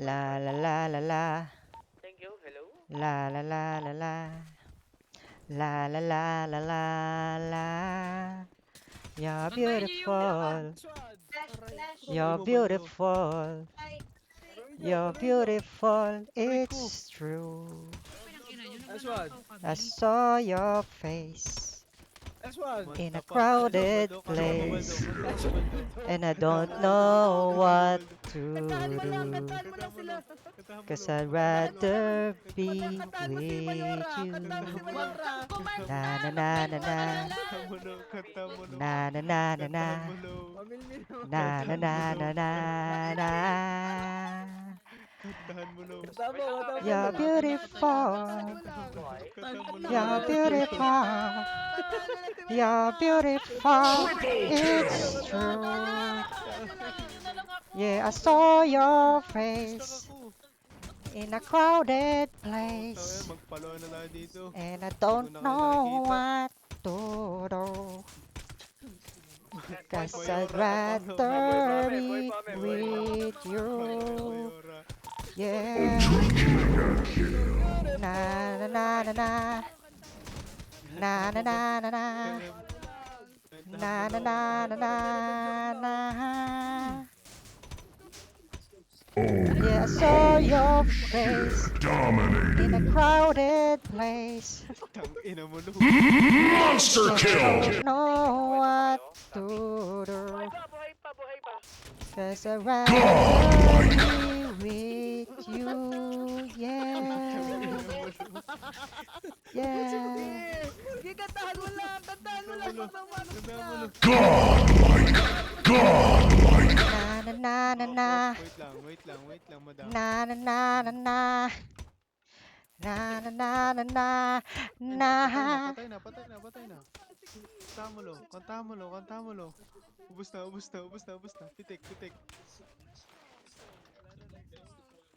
La la la la la. Thank you. Hello. La la la la la. La la la la la la. You're beautiful. You're beautiful. You're beautiful. It's true. I saw your face Nice one. In a crowded place, and I don't know what to do. kantahan mo lang sila. Cause I'd rather be with you. kantahan mo si Mayora. Na na na na na. Kanta mo no, kanta mo no. Na na na na na. Kanta mo no. Pamilmin mo. Na na na na na na. Kantahan mo no. Kantahan mo, kantahan mo. You're beautiful. Boy. Kanta mo no. You're beautiful. You're beautiful. It's true. Yeah, I saw your face in a crowded place. And I don't know what to do. Cause I'd rather be with you. Yeah. Na na na na na. Na na na na na. Na na na na na na. Yeah, I saw your face in a crowded place. Tang ina mo no. Monster kill! Know what to do. Cause I'd rather be with you. Yeah. Yeah. Godlike! Godlike! Na na na na na. Wait lang, wait lang, wait lang, madam. Na na na na na. Na na na na na. Na. Patay na, patay na, patay na. Kanta mo lo, kanta mo lo, kanta mo lo. Ubus na, ubus na, ubus na, ubus na. Pitik, pitik.